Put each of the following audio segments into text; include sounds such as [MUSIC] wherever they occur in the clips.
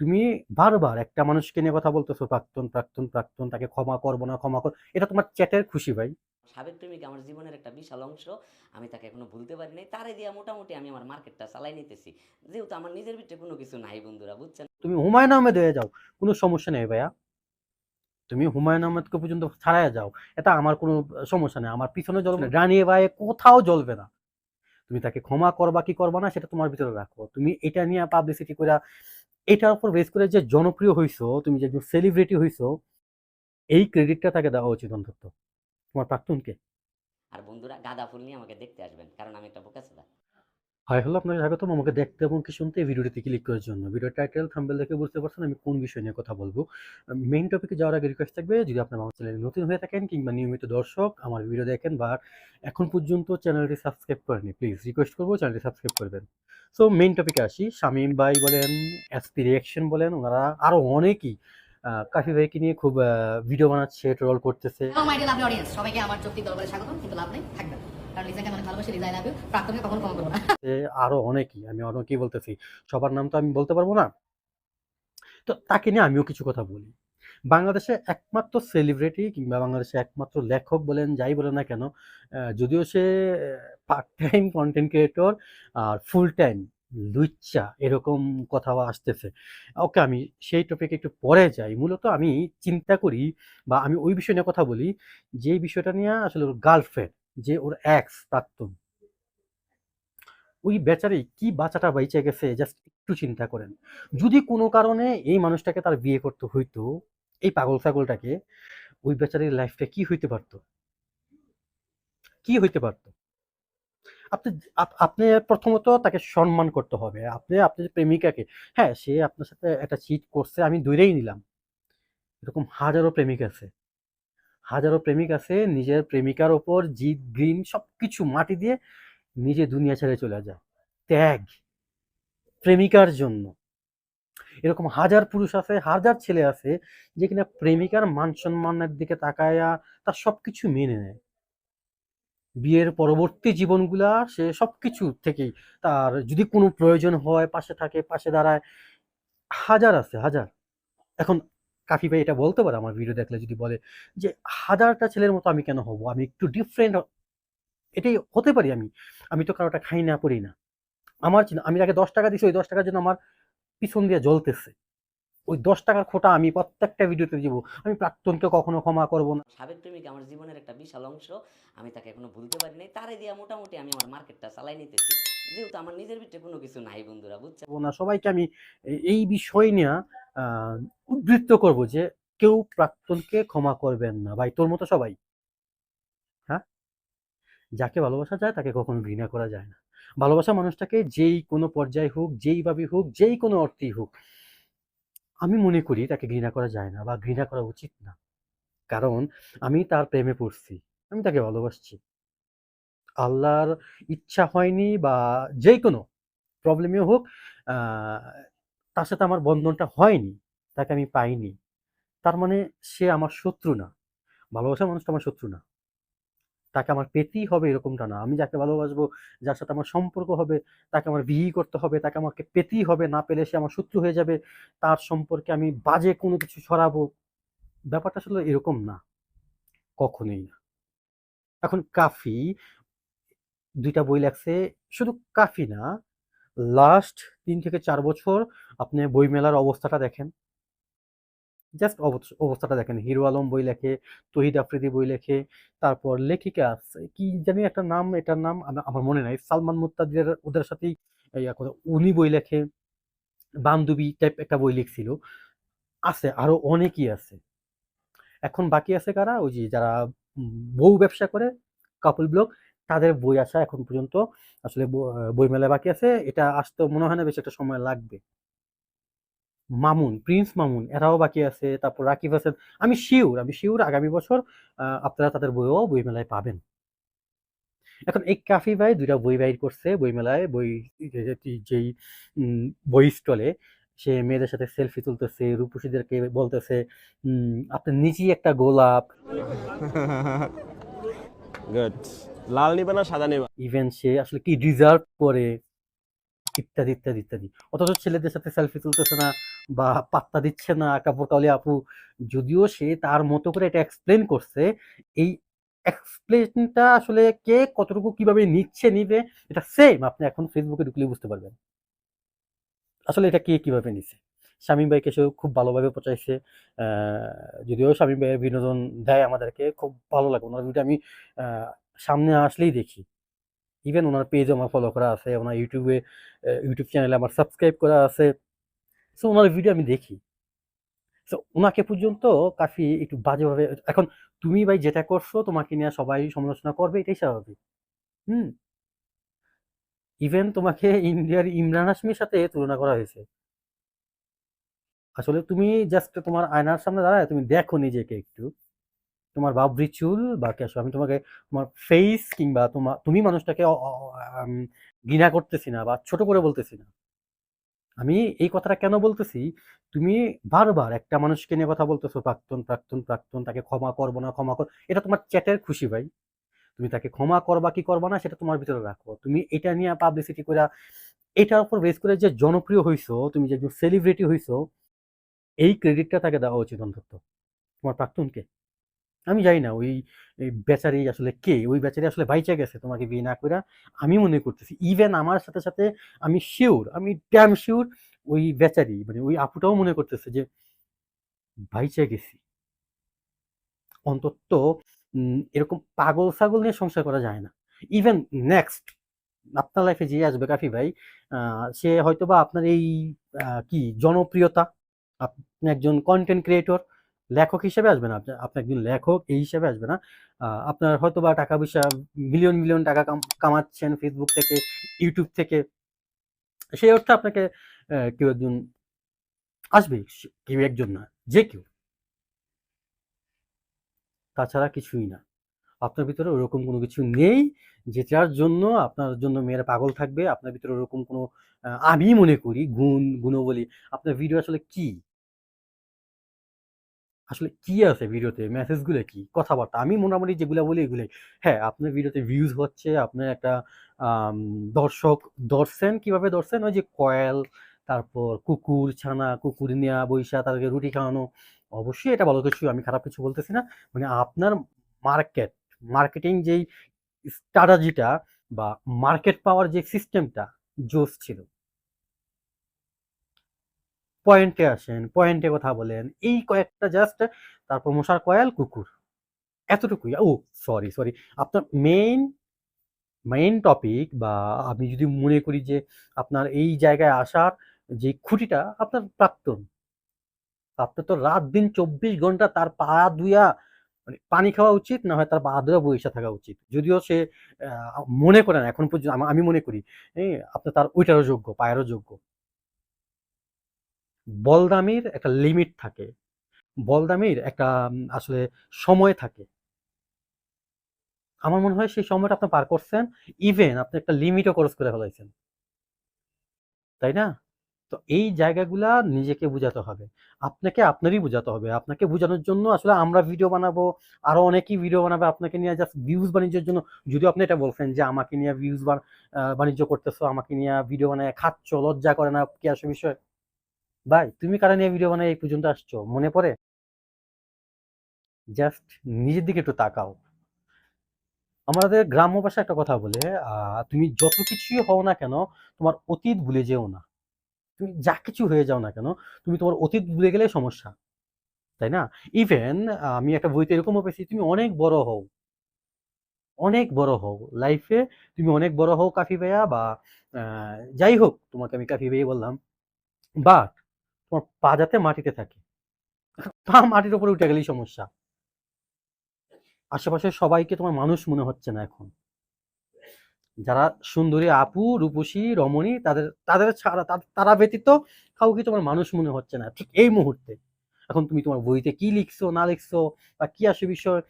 তুমি বারবার একটা মানুষকে নিয়ে কথা বলতেছো প্রাক্তন প্রাক্তন প্রাক্তন তাকে ক্ষমা করব না ক্ষমা কর এটা তোমার চ্যাটের খুশি ভাই। সাবেক প্রেমিকা আমার জীবনের একটা বিশাল অংশ? আমি তাকে এখনও ভুলতে পারি নাই। তারে দিয়া মোটামুটি আমি আমার মার্কেটটা চালাই নিতেছি। যেহেতু আমার নিজের ভিতরে কোনো কিছু নাই বন্ধুরা বুঝছেন? তুমি হুমায়ুন আহমেদ হয়ে যাও কোনো সমস্যা নেই ভাইয়া। তুমি হুমায়ুন আহমেদকে পর্যন্ত ছাড়াই যাও এটা আমার কোনো সমস্যা নেই। আমার পিছনে জ্বলবে রানিয়ে ভাই কোথাও জ্বলবে না। তুমি তাকে ক্ষমা করবা কি করবা না সেটা তোমার ভিতরে রাখো। তুমি এটা নিয়ে পাবলিসিটি করে এটার উপর বেস করে যে জনপ্রিয় হইছো তুমি যে একজন সেলিব্রিটি হইছো এই ক্রেডিটটা তাকে দেওয়া উচিত অন্তত। তোমার প্রাক্তনকে আর বন্ধুরা গাঁদা ফুল নিয়ে আমাকে দেখতে আসবেন কারণ আমি একটা বোকা ছেলে। হাই হ্যালো আপনাকে স্বাগতম। আমাকে দেখতে এবং কি শুনতে এই ভিডিওটিতে ক্লিক করার জন্য। ভিডিও টাইটেল থাম্বেল দেখে বুঝতে পারছেন আমি কোন বিষয় নিয়ে কথা বলব। মেইন টপিকে যাওয়ার আগে রিকোয়েস্ট থাকবে, যদি আপনার আমার চ্যানেলে নতুন হয়ে থাকেন কিংবা নিয়মিত দর্শক আমার ভিডিও দেখেন বা এখন পর্যন্ত চ্যানেলটি সাবস্ক্রাইব করেনি প্লিজ রিকোয়েস্ট করব চ্যানেলটি সাবস্ক্রাইব করবেন। সো মেইন টপিকে আসি। শামীম ভাই বলেন এসপি রিয়াকশন বলেন, ওনারা আরও অনেকেই কাফি ভাইকে নিয়ে খুব ভিডিও বানাচ্ছে ট্রল করতেছে। সবাইকে আমার দরবারে স্বাগতম, কিন্তু লাভ নেই থাকবে না। কারণ লিজাকে অনেক ভালোবাসি লিজা আরও অনেকেই, আমি অনেকেই বলতেছি, সবার নাম তো আমি বলতে পারব না? তো তাকে নিয়ে আমিও কিছু কথা বলি। বাংলাদেশে একমাত্র সেলিব্রিটি কিংবা বাংলাদেশে একমাত্র লেখক বলেন, যাই বলেন না কেন যদিও সে পার্ট টাইম কন্টেন্ট ক্রিয়েটর আর ফুল টাইম লুচ্চা এরকম কথা আসতেছে। ওকে, আমি সেই টপিকে একটু পরে যাই। মূলত আমি চিন্তা করি বা আমি ওই বিষয় নিয়ে কথা বলি যে বিষয়টা নিয়ে আসলে গার্লফ্রেন্ড যে ওর এক্স প্রাক্তন। ওই বেচারি কি বাচ্চাটা বাইচে গেছে জাস্ট একটু চিন্তা করেন। যদি কোনো কারণে এই মানুষটাকে তার বিয়ে করতে হইতো, এই পাগল ছাগলটাকে, ওই বেচারির লাইফটা কি হইতে পারতো? কি হইতে পারতো? আপনি আপনি প্রথমত তাকে সম্মান করতে হবে। আপনি আপনার প্রেমিকাকে হ্যাঁ সে আপনার সাথে একটা চিট করছে, আমি দূরেই নিলাম। এরকম হাজারো প্রেমিক আছে। হাজারো প্রেমিক আছে, নিজের প্রেমিকার ওপর জিদ গ্রিন সবকিছু মাটি দিয়ে নিজে দুনিয়া ছেড়ে চলে যায়। ত্যাগ, প্রেমিকার জন্য। এরকম হাজার পুরুষ আছে, হাজার ছেলে আছে, যে কিনা প্রেমিকার মান সম্মানের দিকে তাকায়া তার সবকিছু মেনে নেয়। বিয়ের পরবর্তী জীবনগুলা সে সবকিছু থেকেই তার যদি কোনো প্রয়োজন হয়, পাশে থাকে, পাশে দাঁড়ায়, হাজার আছে, হাজার। এখন কাফি ভাই এটা বলতে পারে আমার ভিডিও দেখলে যদি বলে যে, হাজারটা ছেলের মতো আমি কেন হব? আমি একটু ডিফারেন্ট এটাই হতে পারি আমি। আমি তো কারোটা খাই না, পড়ি না। আমার আমি তাকে দশ টাকা দিছি, ওই দশ টাকার জন্য আমার পিছন দিয়ে জ্বলতেছে। ওই দশ টাকার খোটা আমি প্রত্যেকটা ভিডিওতে দিব। আমি প্রাক্তনকে কখনো ক্ষমা করব না। সাবেক প্রেমিক আমার জীবনের একটা বিশাল অংশ, আমি তাকে এখনও ভুলতে পারি নাই। তারে দিয়া মোটামুটি আমি আমার মার্কেটটা চালাই নিতেছি। যেহেতু আমার নিজের ভিতরে কোনো কিছু নাই বন্ধুরা, বুঝছেন? না, সবাইকে আমি এই বিষয় নিয়ে উদ্বৃত্ত করব যে কেউ প্রাক্তনকে ক্ষমা করবেন না। ভাই, তোর মতো সবাই। হ্যাঁ? যাকে ভালোবাসা যায়, তাকে কখনো ঘৃণা করা যায় না। ভালোবাসা মানুষটাকে যেই কোনো পর্যায়ে হোক, যেইভাবে হোক, যেই কোনো অর্থেই হোক, আমি মনে করি তাকে ঘৃণা করা যায় না বা ঘৃণা করা উচিত না। কারণ আমি তার প্রেমে পড়ছি, আমি তাকে ভালোবাসছি। আল্লাহর ইচ্ছা হয়নি বা যে কোনো প্রবলেমে হোক তার সাথে আমার বন্ধনটা হয়নি, তাকে আমি পাইনি। তার মানে সে আমার শত্রু না, ভালোবাসার মানুষটা আমার শত্রু না। তাকে আমার পেতেই হবে এরকমটা না। আমি যাকে ভালোবাসবো, যার সাথে আমার সম্পর্ক হবে, তাকে আমার বিয়ে করতে হবে, তাকে আমাকে পেতেই হবে, না পেলে সে আমার শত্রু হয়ে যাবে, তার সম্পর্কে আমি বাজে কোনো কিছু ছড়াবো। ব্যাপারটা আসলে এরকম না, কখনোই না। এখন কাফি দুইটা বই লাগছে, শুধু কাফি না লাস্ট তিন থেকে চার বছর আপনি বইমেলার অবস্থাটা দেখেন। জাস্ট অবস্থাটা দেখেন। হিরো আলম বই লেখে, তহিদ আফ্রিদি বই লেখে, তারপর লেখিকা কি জানি একটা নাম, এটার নাম আমা- আমার মনে নাই। সালমান মুত্তাদের ওদের সাথেই উনি বই লেখে, বান্ধবী টাইপ একটা বই লিখছিল। আছে, আরও অনেকই আছে। এখন বাকি আছে কারা? ওই যে যারা বউ ব্যবসা করে কাপল ব্লগ তাদের বই আসা এখন পর্যন্ত আসলে ব- আহ, বইমেলায় বাকি আছে। এটা আসতে মনে হয় না বেশি একটা সময় লাগবে। মামুন প্রিন্স মামুন এরাও বাকি আছে। তারপর রাকিব হাসান আমি শিওর আমি শিওর আগামী বছর আপনারা তাদের বইও বইমেলায় পাবেন। এখন এই কাফি ভাই দুইটা বই বাইর করছে বইমেলায়। বই যেই বই স্টলে সে মেয়েদের সাথে সেলফি তুলতেছে রূপসীদেরকে বলতেছে আপনি নিজেই একটা গোলাপ। [LAUGHS] Good. লাল নিবে না, সাদা নিবে ইভেন সে আসলে কি ডিজার্ভ করে, ইত্যাদি ইত্যাদি ইত্যাদি। অথচ ছেলেদের সাথে সেলফি তুলতেছে না বা পাত্তা দিচ্ছে না, কাপড় কাউলি আপু। যদিও সে তার মতো করে এটা এক্সপ্লেন করছে, এই এক্সপ্লেনটা আসলে কে কতটুকু কীভাবে নিচ্ছে, নিবে, এটা সেম আপনি এখন ফেসবুকে ঢুকলে বুঝতে পারবেন। আসলে এটা কে কীভাবে নিছে? শামীম ভাইকে সেও খুব ভালোভাবে পচাইছে। যদিও শামীম ভাইয়ের বিনোদন দেয় আমাদেরকে, খুব ভালো লাগে। ওনার ভিডিও আমি সামনে আসলেই দেখি। ইভেন ওনার পেজ আমার ফলো করা আছে, ওনার ইউটিউবে ইউটিউব চ্যানেলে আমার সাবস্ক্রাইব করা আছে। সো ওনার ভিডিও আমি দেখি। সো ওনাকে পর্যন্ত কাফি একটু বাজেভাবে, এখন তুমি ভাই যেটা করছ, তোমাকে নিয়ে সবাই সমালোচনা করবে, এটাই স্বাভাবিক। হুম। ইভেন তোমাকে ইন্ডিয়ার ইমরান হাসমির সাথে তুলনা করা হয়েছে। আসলে তুমি জাস্ট তোমার আয়নার সামনে দাঁড়ায়, তুমি দেখো নিজেকে একটু। তোমার বাবরি চুল বা কেশো আমি তোমাকে তোমার ফেস কিংবা তোমার তুমি মানুষটাকে ঘৃণা করতেছি না বা ছোট করে বলতেছি না। আমি এই কথাটা কেন বলতেছি? তুমি বারবার একটা মানুষকে নিয়ে কথা বলতেছো, প্রাক্তন প্রাক্তন প্রাক্তন, তাকে ক্ষমা করব না, ক্ষমা কর, এটা তোমার চ্যাটের খুশি ভাই। তুমি তাকে ক্ষমা করবা কি করবা না, সেটা তোমার ভিতরে রাখো। তুমি এটা নিয়ে পাবলিসিটি করে এটার উপর বেস করে যে জনপ্রিয় হইছো, তুমি যে একজন সেলিব্রিটি হইছো, এই ক্রেডিটটা তাকে দেওয়া উচিত অন্তত। তোমার প্রাক্তনকে। আমি জানি না ওই বেচারি আসলে কে? ওই বেচারি আসলে বাইচা গেছে তোমাকে বিয়ে না করে আমি মনে করতেছি। ইভেন আমার সাথে সাথে আমি শিওর আমি ড্যাম শিওর ওই বেচারি মানে ওই আপুটাও মনে করতেছে যে বাইচা গেছি। অন্তত এরকম পাগল ছাগল নিয়ে সংসার করা যায় না। ইভেন নেক্সট আপনার লাইফে যে আসবে কাফি ভাই সে হয়তোবা আপনার এই কি, জনপ্রিয়তা, আপনি একজন কন্টেন্ট ক্রিয়েটর লেখক হিসেবে আসবে না। আপনি একজন লেখক এই হিসেবে আসবে না। আপনার হয়তো বা টাকা পয়সা মিলিয়ন মিলিয়ন টাকা কামাচ্ছেন ফেসবুক থেকে ইউটিউব থেকে। সেই অর্থে আপনাকে কেউ একজন আসবে কেউ একজন না, যে কেউ। তাছাড়া কিছুই না। আপনার ভিতরে ওরকম কোনো কিছু নেই যেটার জন্য আপনার জন্য মেয়েরা পাগল থাকবে। আপনার ভিতরে ওরকম কোনো আমি মনে করি, গুণ, গুণবলী। আপনার ভিডিও আসলে কি? আসলে কি আছে ভিডিওতে? মেসেজগুলো কি? কথাবার্তা? আমি মোটামুটি যেগুলো বলি এগুলোই। হ্যাঁ আপনার ভিডিওতে ভিউজ হচ্ছে, আপনার একটা দর্শক ধরছেন কীভাবে ধরছেন ওই যে কয়েল, তারপর কুকুর, ছানা কুকুর নেওয়া বৈশা, তাদেরকে রুটি খাওয়ানো। অবশ্যই এটা ভালো কিছু, আমি খারাপ কিছু বলতেছি না। মানে আপনার মার্কেট, মার্কেটিং যেই স্ট্র্যাটাজিটা বা মার্কেট পাওয়ার যে সিস্টেমটা জোস ছিল। পয়েন্টে আসেন পয়েন্টে কথা বলেন এই কয়েকটা জাস্ট তারপর মশার কয়াল কুকুর। এতটুকুই। ও সরি সরি আপনার মেইন মেইন টপিক বা আমি যদি মনে করি যে আপনার এই জায়গায় আসার যে খুঁটিটা আপনার প্রাক্তন। আপনার তো রাত দিন চব্বিশ ঘণ্টা তার পা ধুয়া মানে পানি খাওয়া উচিত না হয় তার পা ধুয়া বসে থাকা উচিত। যদিও সে মনে করে না এখন পর্যন্ত আমি মনে করি এই, আপনার তার ওইটারও যোগ্য পায়েরও যোগ্য। বলদামির একটা লিমিট থাকে। বলদামির একটা আসলে সময় থাকে। আমার মনে হয় সেই সময়টা আপনি পার করছেন ইভেন আপনি একটা লিমিটও ক্রস করে ফেলাইছেন। তাই না? তো এই জায়গাগুলা নিজেকে বুঝাতে হবে। আপনাকে আপনারই বুঝাতে হবে। আপনাকে বোঝানোর জন্য আসলে আমরা ভিডিও বানাবো, আরও অনেকেই ভিডিও বানাবে আপনাকে নিয়ে জাস্ট ভিউজ বাণিজ্যের জন্য। যদিও আপনি এটা বলছেন যে আমাকে নিয়ে ভিউজ বাণিজ্য করতেছো, আমাকে নিয়ে ভিডিও বানায় খাচ্ছ, লজ্জা করে না, কি আসে বিষয়? ভাই, তুমি কারা নিয়ে ভিডিও বানায় এই পর্যন্ত আসছো? মনে পড়ে? জাস্ট নিজের দিকে একটু তাকাও। আমাদের গ্রাম্য ভাষায় একটা কথা বলে তুমি যত কিছুই হও না কেন, তোমার অতীত ভুলে যেও না। তুমি যা কিছু হয়ে যাও না কেন, তুমি তোমার অতীত ভুলে গেলে সমস্যা। তাই না? ইভেন আমি একটা বইতে এরকমও পেয়েছি, তুমি অনেক বড় হও। অনেক বড় হও। লাইফে তুমি অনেক বড় হও কাফি ভাইয়া বা যাই হোক, তোমাকে আমি কাফি ভাইয়া বললাম। বাট তোমার পা যাতে মাটিতে থাকে। পা মাটির উপরে উঠে গেলেই সমস্যা। আশেপাশে সবাইকে তোমার মানুষ মনে হচ্ছে না এখন। যারা সুন্দরী আপু, রূপসী, রমণী, তাদের তাদের ছাড়া তারা ব্যতীত কাউকে তোমার মানুষ মনে হচ্ছে না। ঠিক এই মুহূর্তে। এখন তুমি তোমার বইতে কি লিখছো, না লিখছো, বা কি আসে বিষয়,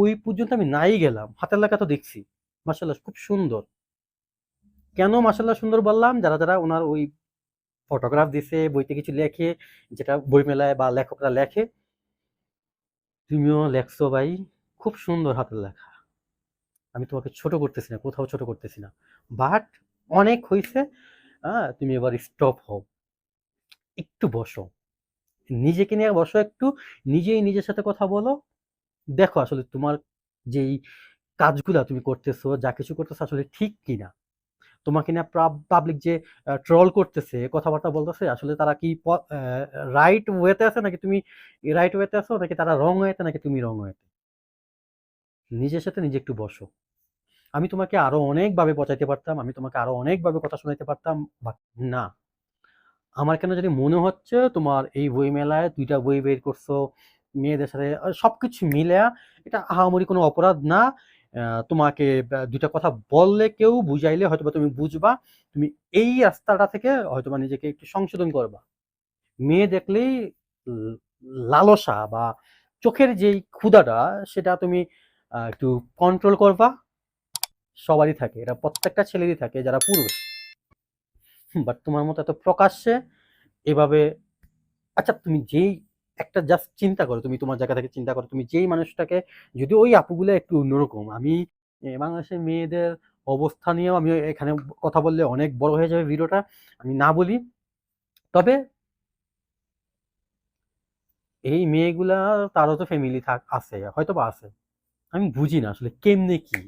ওই পর্যন্ত আমি নাই গেলাম। হাতের লেখা তো দেখছি। মাসাল্লাহ খুব সুন্দর। কেন মাসাল্লাহ সুন্দর বললাম? যারা যারা ওনার ওই ফটোগ্রাফ দিছে, বইতে কিছু লেখে, যেটা বই মেলায় বা লেখকরা লেখে। তুমিও লেখছো ভাই, খুব সুন্দর হাতের লেখা। আমি তোমাকে ছোট করতেছি না, কোথাও ছোট করতেছি না। বাট অনেক হয়েছে হ্যাঁ তুমি এবার স্টপ হও। একটু বসো। নিজেকে নিয়ে বসো একটু, নিজেই নিজের সাথে কথা বলো। দেখো আসলে তোমার যেই কাজগুলা তুমি করতেছো, যা কিছু করতেছো আসলে ঠিক কিনা। তোমাকে না পাবলিক যে ট্রল করতেছে, কথাবার্তা বলতেছে, আসলে তারা কি রাইট ওয়েতে আছে নাকি তুমি রাইট ওয়েতে আছো, নাকি তারা রং ওয়েতে নাকি তুমি রং ওয়েতে নিজের সাথে নিজে একটু বসো। আমি তোমাকে আরও অনেকভাবে পচাইতে পারতাম, আমি তোমাকে আরও অনেকভাবে কথা শোনাইতে পারতাম না। আমার কেন জানি মনে হচ্ছে তোমার এই বই মেলায় দুইটা বই বের করছ, মেয়েদের সাথে সবকিছু মিলে এটা আহামরি কোনো অপরাধ না তোমাকে দুইটা কথা বললে কেউ বুঝাইলে হয়তোবা তুমি বুঝবা, তুমি এই রাস্তাটা থেকে হয়তোবা নিজেকে একটু সংশোধন করবা। মেয়ে দেখলেই লালসা বা চোখের যেই ক্ষুধাটা, সেটা তুমি একটু কন্ট্রোল করবা। সবারই থাকে, এটা প্রত্যেকটা ছেলেরই থাকে, যারা পুরুষ। বাট তোমার মতো এত প্রকাশ্যে এভাবে আচ্ছা তুমি যেই একটা জাস্ট চিন্তা করো, তুমি তোমার জায়গা থেকে চিন্তা করো, তুমি যেই মানুষটাকে, যদি ওই আপুগুলো একটু অন্যরকম, আমি বাংলাদেশের মেয়েদের অবস্থা নিয়েও আমি এখানে কথা বললে অনেক বড় হয়ে যাবে ভিডিওটা, আমি না বলি। তবে এই মেয়েগুলা, তারও তো ফ্যামিলি থাক, আছে হয়তো বা আছে। আমি বুঝি না আসলে কেমনে কি।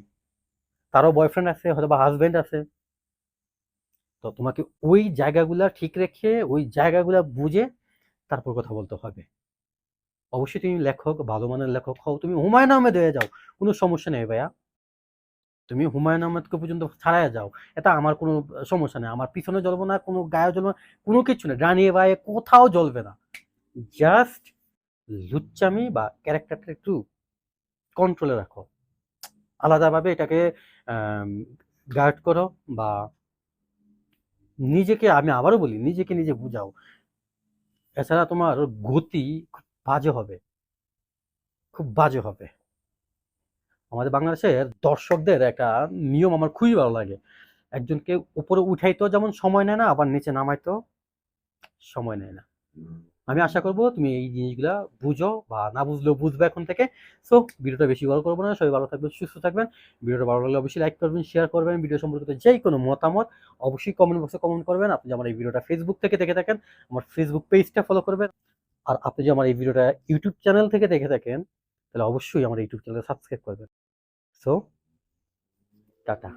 তারও বয়ফ্রেন্ড আছে হয়তো বা হাজবেন্ড আছে। তো তোমাকে ওই জায়গাগুলা ঠিক রেখে, ওই জায়গাগুলা বুঝে তারপর কথা বলতে হবে। অবশ্যই তুমি লেখক, ভালো মানের লেখক হও, তুমি হুমায়ুন আহমেদ হয়ে যাও, কোনো সমস্যা নেই ভাইয়া। তুমি হুমায়ুন আহমেদকে পর্যন্ত ছাড়াই যাও, এটা আমার কোনো সমস্যা নেই। আমার পিছনে জ্বলবো না, কোনো গায়ে জ্বলবো না, কোনো কিছু নেই। ডানিয়ে বায়ে কোথাও জ্বলবে না। জাস্ট লুচ্চামি বা ক্যারেক্টারটা একটু কন্ট্রোলে রাখো। আলাদাভাবে এটাকে গার্ড করো বা নিজেকে, আমি আবারও বলি, নিজেকে নিজে বুঝাও। এছাড়া তোমার গতি বাজে হবে। খুব বাজে হবে। আমাদের বাংলাদেশের দর্শকদের একটা নিয়ম আমার খুবই ভালো লাগে। একজনকে উপরে উঠাইতেও যেমন সময় নেয় না আবার নিচে নামাইতেও সময় নেয় না। আমি আশা করব তুমি এই জিনিসগুলা বুঝো বা না বুঝলেও বুঝবে এখন থেকে। সো ভিডিওটা বেশি বড় করব না। সবাই ভালো থাকবেন সুস্থ থাকবেন। ভিডিওটা ভালো লাগলে অবশ্যই লাইক করবেন শেয়ার করবেন। ভিডিও সম্পর্কিত যে কোনো মতামত অবশ্যই কমেন্ট বক্সে কমেন্ট করবেন। আপনি আমার এই ভিডিওটা ফেসবুক থেকে দেখে থাকেন আমার ফেসবুক পেজটা ফলো করবেন। আর আপনি যদি আমার এই ভিডিওটা ইউটিউব চ্যানেল থেকে দেখে থাকেন, তাহলে অবশ্যই আমার ইউটিউব চ্যানেল সাবস্ক্রাইব করবেন। So tata.